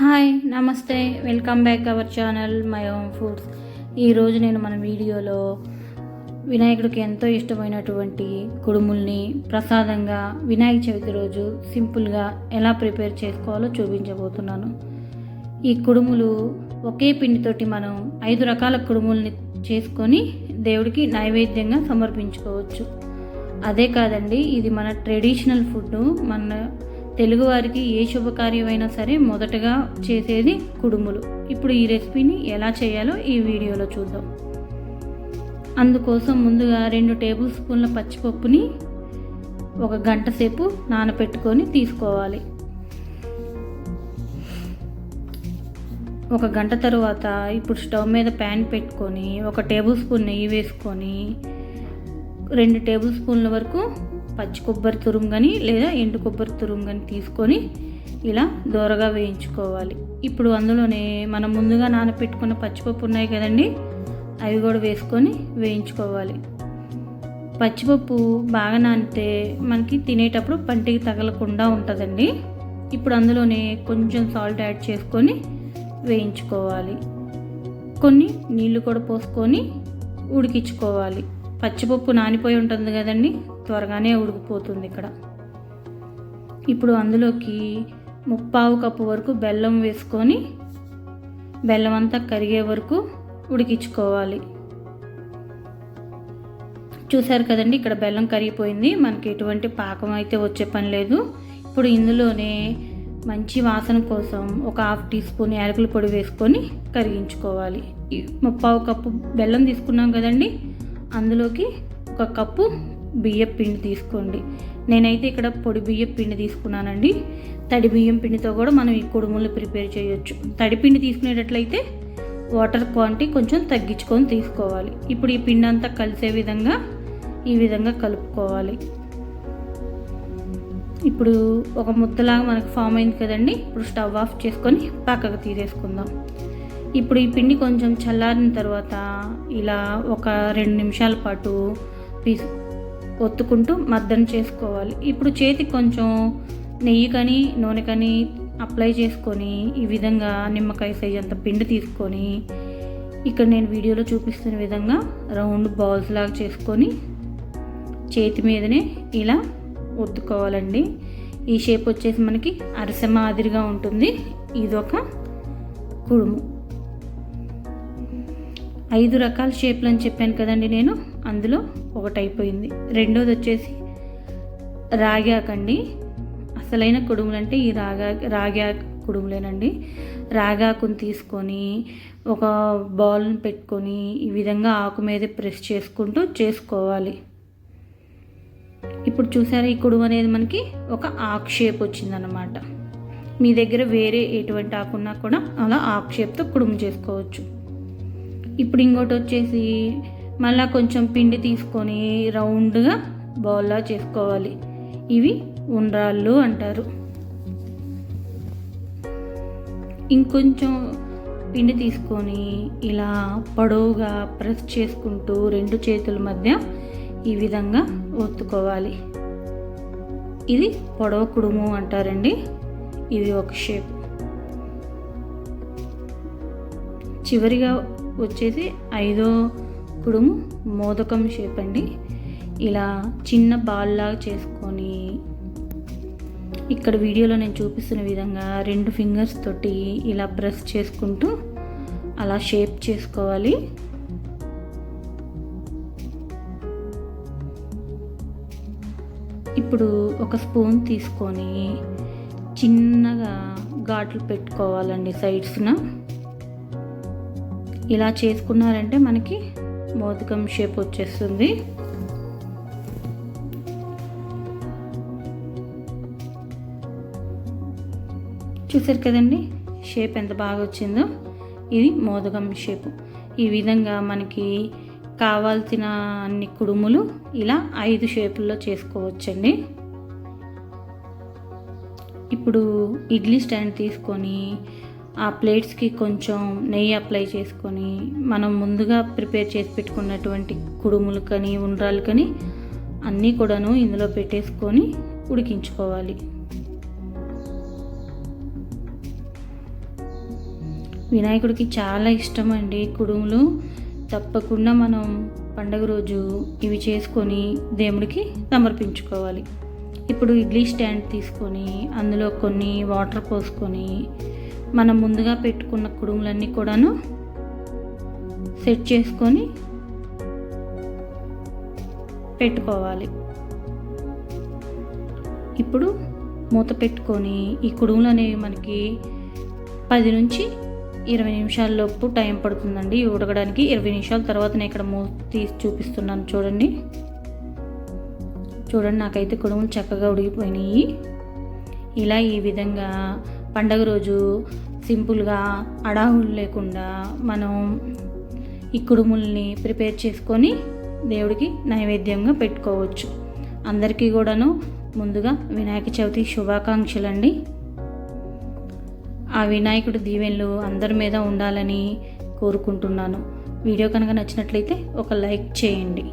Hi నమస్తే. Welcome back our channel my home foods. ఈరోజు నేను మన వీడియోలో వినాయకుడికి ఎంతో ఇష్టమైనటువంటి కుడుముల్ని ప్రసాదంగా వినాయక చవితి రోజు సింపుల్గా ఎలా ప్రిపేర్ చేసుకోవాలో చూపించబోతున్నాను. ఈ కుడుములు ఒకే పిండితోటి మనం ఐదు రకాల కుడుముల్ని చేసుకొని దేవుడికి నైవేద్యంగా సమర్పించుకోవచ్చు. అదే కాదండి ఇది మన ట్రెడిషనల్ ఫుడ్ మన తెలుగువారికి ఏ శుభకార్యమైనా సరే మొదటగా చేసేది కుడుములు. ఇప్పుడు ఈ రెసిపీని ఎలా చేయాలో ఈ వీడియోలో చూద్దాం. అందుకోసం ముందుగా రెండు టేబుల్ స్పూన్ల పచ్చిపప్పుని ఒక గంట సేపు నానబెట్టుకొని తీసుకోవాలి. ఒక గంట తర్వాత ఇప్పుడు స్టవ్ మీద ప్యాన్ పెట్టుకొని ఒక టేబుల్ స్పూన్ నెయ్యి వేసుకొని రెండు టేబుల్ స్పూన్ల వరకు పచ్చి కొబ్బరి తురుము కానీ లేదా ఎండు కొబ్బరి తురుము కానీ తీసుకొని ఇలా దోరగా వేయించుకోవాలి. ఇప్పుడు అందులోనే మనం ముందుగా నానబెట్టుకున్న పచ్చిపప్పు ఉన్నాయి కదండి అవి కూడా వేసుకొని వేయించుకోవాలి. పచ్చిపప్పు బాగా నానితే మనకి తినేటప్పుడు పంటికి తగలకుండా ఉంటుందండి. ఇప్పుడు అందులోనే కొంచెం సాల్ట్ యాడ్ చేసుకొని వేయించుకోవాలి. కొన్ని నీళ్ళు కూడా పోసుకొని ఉడికించుకోవాలి. పచ్చిపప్పు నానిపోయి ఉంటుంది కదండి. త్వరగానే ఉడికిపోతుంది ఇక్కడ. ఇప్పుడు అందులోకి ముప్పావు కప్పు వరకు బెల్లం వేసుకొని బెల్లం అంతా కరిగే వరకు ఉడికించుకోవాలి. చూసారు కదండి ఇక్కడ బెల్లం కరిగిపోయింది. మనకి ఎటువంటి పాకం అయితే వచ్చే పని లేదు. ఇప్పుడు ఇందులోనే మంచి వాసన కోసం ఒక హాఫ్ టీ స్పూన్ యాలకుల పొడి వేసుకొని కరిగించుకోవాలి. ముప్పావు కప్పు బెల్లం తీసుకున్నాం కదండి. అందులోకి ఒక కప్పు బియ్యం పిండి తీసుకోండి. నేనైతే ఇక్కడ పొడి బియ్యం పిండి తీసుకున్నానండి. తడి బియ్యం పిండితో కూడా మనం ఈ కుడుములు ప్రిపేర్ చేయొచ్చు. తడి పిండి తీసుకునేటట్లయితే వాటర్ క్వాంటిటీ కొంచెం తగ్గించుకొని తీసుకోవాలి. ఇప్పుడు ఈ పిండి అంతా కలిసే విధంగా ఈ విధంగా కలుపుకోవాలి. ఇప్పుడు ఒక ముద్దలాగా మనకు ఫామ్ అయింది కదండి. ఇప్పుడు స్టవ్ ఆఫ్ చేసుకొని పక్కకు తీసేసుకుందాం. ఇప్పుడు ఈ పిండి కొంచెం చల్లారిన తర్వాత ఇలా ఒక రెండు నిమిషాల పాటు పీస్ ఒత్తుకుంటూ మద్దన చేసుకోవాలి. ఇప్పుడు చేతికి కొంచెం నెయ్యి కానీ నూనె కానీ అప్లై చేసుకొని ఈ విధంగా నిమ్మకాయ సైజ్ అంత పిండి తీసుకొని ఇక్కడ నేను వీడియోలో చూపిస్తున్న విధంగా రౌండ్ బాల్స్ లాగా చేసుకొని చేతి మీదనే ఇలా ఒత్తుకోవాలండి. ఈ షేప్ వచ్చేసి మనకి అరిసె మాదిరిగా ఉంటుంది. ఇదొక కుడుము. ఐదు రకాల షేప్లు అని చెప్పాను కదండి నేను. అందులో ఒకటి అయిపోయింది. రెండోది వచ్చేసి రాగాకండి అసలైన కుడుములు అంటే ఈ రాగా రాగా కుడుములేనండి. రాగాకుని తీసుకొని ఒక బౌల్ని పెట్టుకొని ఈ విధంగా ఆకు మీద ప్రెస్ చేసుకుంటూ చేసుకోవాలి. ఇప్పుడు చూసారా ఈ కుడుము అనేది మనకి ఒక ఆకు షేప్ వచ్చిందనమాట మీ దగ్గర వేరే ఎటువంటి ఆకున్నా కూడా అలా ఆకు షేప్తో కుడుము చేసుకోవచ్చు. ఇప్పుడు ఇంకోటి వచ్చేసి మళ్ళీ కొంచెం పిండి తీసుకొని రౌండ్గా బౌల్లా చేసుకోవాలి. ఇవి ఉండ్రాళ్ళు అంటారు. ఇంకొంచెం పిండి తీసుకొని ఇలా పొడవుగా ప్రెస్ చేసుకుంటూ రెండు చేతుల మధ్య ఈ విధంగా ఒత్తుకోవాలి. ఇది పొడవ కుడుము అంటారండి. ఇది ఒక షేప్ చివరిగా వచ్చేసి ఐదో కుడుము మోదకం షేప్ అండి. ఇలా చిన్న బాల్లాగా చేసుకొని ఇక్కడ వీడియోలో నేను చూపిస్తున్న విధంగా రెండు ఫింగర్స్ తోటి ఇలా ప్రెస్ చేసుకుంటూ అలా షేప్ చేసుకోవాలి. ఇప్పుడు ఒక స్పూన్ తీసుకొని చిన్నగా ఘాట్లు పెట్టుకోవాలండి సైడ్స్న ఇలా చేసుకున్నారంటే మనకి మోదకం షేప్ వచ్చేస్తుంది. చూసారు కదండి షేప్ ఎంత బాగా వచ్చిందో? ఇది మోదకం షేప్ ఈ విధంగా మనకి కావాల్సిన అన్ని కుడుములు ఇలా ఐదు షేపుల్లో చేసుకోవచ్చండి. ఇప్పుడు ఇడ్లీ స్టాండ్ తీసుకొని ఆ ప్లేట్స్కి కొంచెం నెయ్యి అప్లై చేసుకొని మనం ముందుగా ప్రిపేర్ చేసి పెట్టుకున్నటువంటి కుడుములు కానీ ఉండ్రాలు కానీ అన్నీ కూడాను ఇందులో పెట్టేసుకొని ఉడికించుకోవాలి. వినాయకుడికి చాలా ఇష్టం అండి కుడుములు. తప్పకుండా మనం పండగ రోజు ఇవి చేసుకొని దేవుడికి సమర్పించుకోవాలి. ఇప్పుడు ఇడ్లీ స్టాండ్ తీసుకొని అందులో కొన్ని వాటర్ పోసుకొని మనం ముందుగా పెట్టుకున్న కుడుములన్నీ కూడాను సెట్ చేసుకొని పెట్టుకోవాలి. ఇప్పుడు మూత పెట్టుకొని ఈ కుడుములు అనేవి మనకి పది నుంచి ఇరవై నిమిషాల్లోపు టైం పడుతుందండి. ఉడకడానికి ఇరవై నిమిషాల తర్వాత నేను ఇక్కడ మూత తీసి చూపిస్తున్నాను చూడండి. చూడండి నాకైతే కుడుములు చక్కగా ఉడిగిపోయినాయి ఇలా ఈ విధంగా పండగ రోజు సింపుల్గా అడావులు లేకుండా మనం ఈ కుడుముల్ని ప్రిపేర్ చేసుకొని దేవుడికి నైవేద్యంగా పెట్టుకోవచ్చు. అందరికీ కూడాను ముందుగా వినాయక చవితి శుభాకాంక్షలు అండి ఆ వినాయకుడి దీవెనలు అందరి మీద ఉండాలని కోరుకుంటున్నాను. వీడియో కనుక నచ్చినట్లయితే ఒక లైక్ చేయండి.